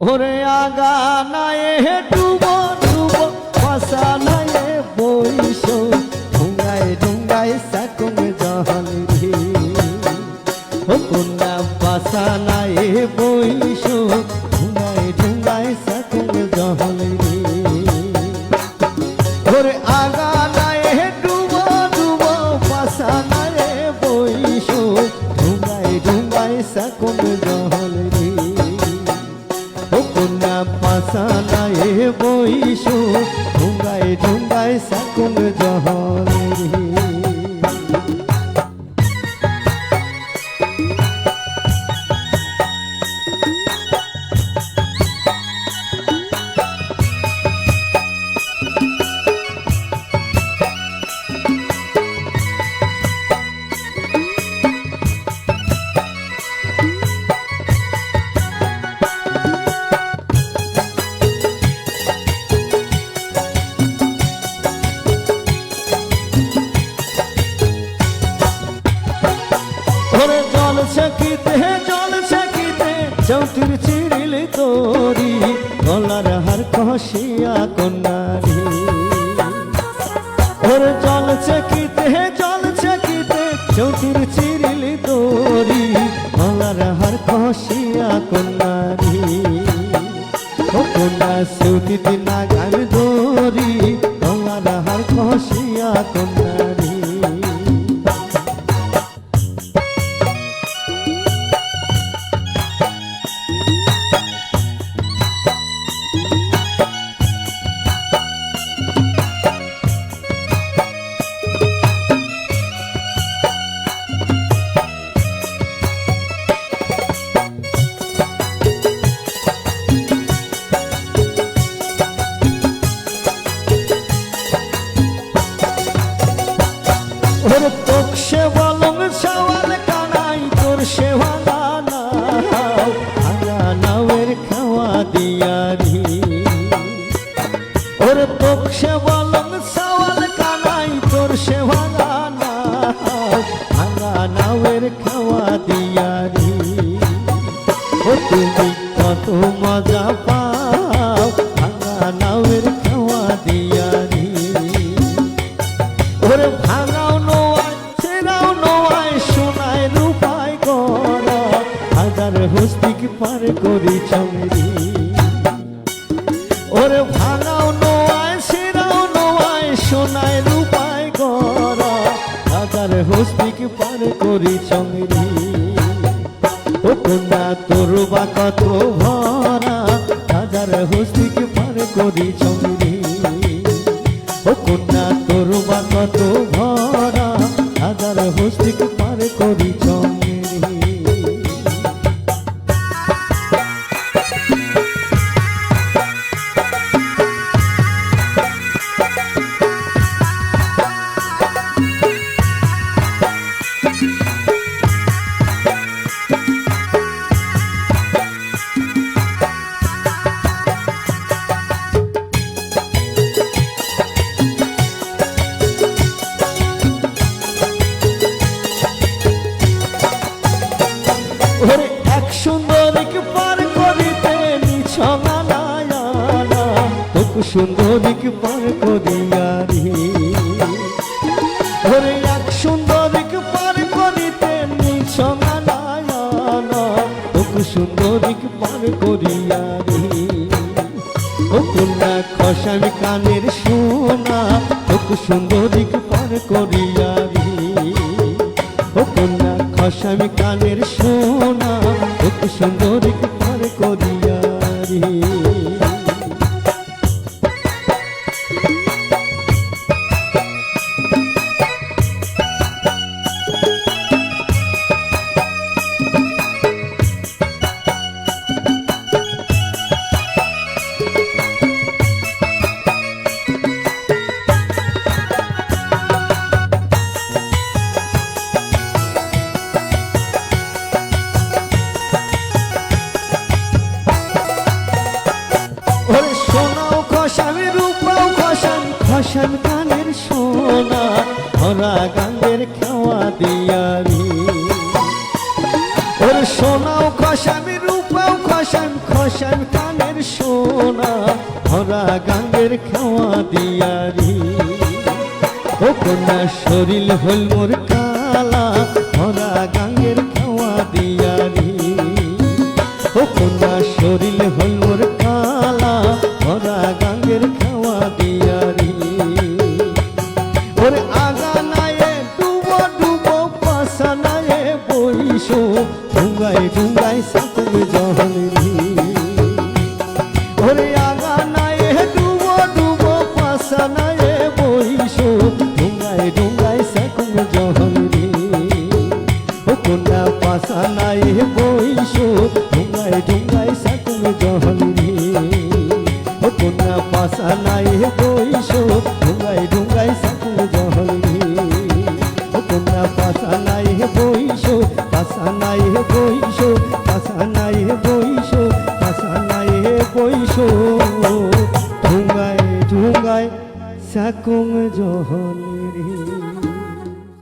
ওরে আগা নাই ডুব ডুব পাশা নাই বৈশ ঢুঙ্গাই ঢুঙ্গাই সাকুম জহল রে ও কন্যা পাশা নাই বইস বইসু ঢুঙ্গায় ঢুঙ্গায় সাকুন জহরে কন্যারি। ওরে জল ছাকিতে জল ছাকিতে চৌটির চিড়িল তোরি, গলার হার খসিয়া কন্যারি। ও কন্যা সুতিতে নাগান দোরি গলার হার কষিয়া কন্যারি। সে বলং সওয়াল কানাই, তোর সে ভাঙা ভাঙা নাওয়ের খাওয়া দিয়ারি। ওর তোক সে বলং সওয়াল কানাই, তোর সে ভাঙা ভাঙা নাওয়ের খাওয়া দিয়ারি। ও তুমি কত মজা পাও হস্তিক পার করি চমেরি ওরে ভাঙাও নোয়ায় ছেড়াও নোয়ায়, সোনায় রূপায় গড়া। হাজার হস্তিক পার করি চমেরি ও কন্যা, তোর বা কত ভরা। হাজার হস্তিক পার করি চমেরি ও কন্যা, তোর বা কত ভরা। হাজার হস্তিক পার সুন্দরীকে পার করিয়ারি ওরে এক সুন্দরীকে পার করিতে নিছনা তোকে সুন্দরীকে পার করিয়ারি ও কন্যা খসামি কানের সোনা তোকে সুন্দরীকে পার করিয়ারি ও কন্যা খসামি কানের সোনা তোকে সুন্দরীকে পার করিয়ারি শ্যাম কানের সোনা, ভরা গাঙ্গের খাওয়া দিয়ারি। ও কন্যা শরীর হল মোর কালা, ভরা গাঙ্গের খাওয়া দিয়ারি। ও কন্যা শরীর হল মোর কালা, ভরা গাঙ্গের খাওয়া দিয়ারি। ওর আগানায় ডুবো ডুবো, পাশানায় বইশো ডুঙ্গায় ডুঙ্গায় পাশা নায়ে বইসো ডুঙ্গাই ডুঙ্গাই সাকুম জহরি ও কন্যা পাশা নায়ে বইসো ডুঙ্গাই ডুঙ্গাই সাকুম জহরি ও কন্যা পাশা নায়ে বইসো ডুঙ্গাই ডুঙ্গাই সাকুম জহরি ও কন্যা পাশা নায়ে বইসো পাশা সাকুম জহরি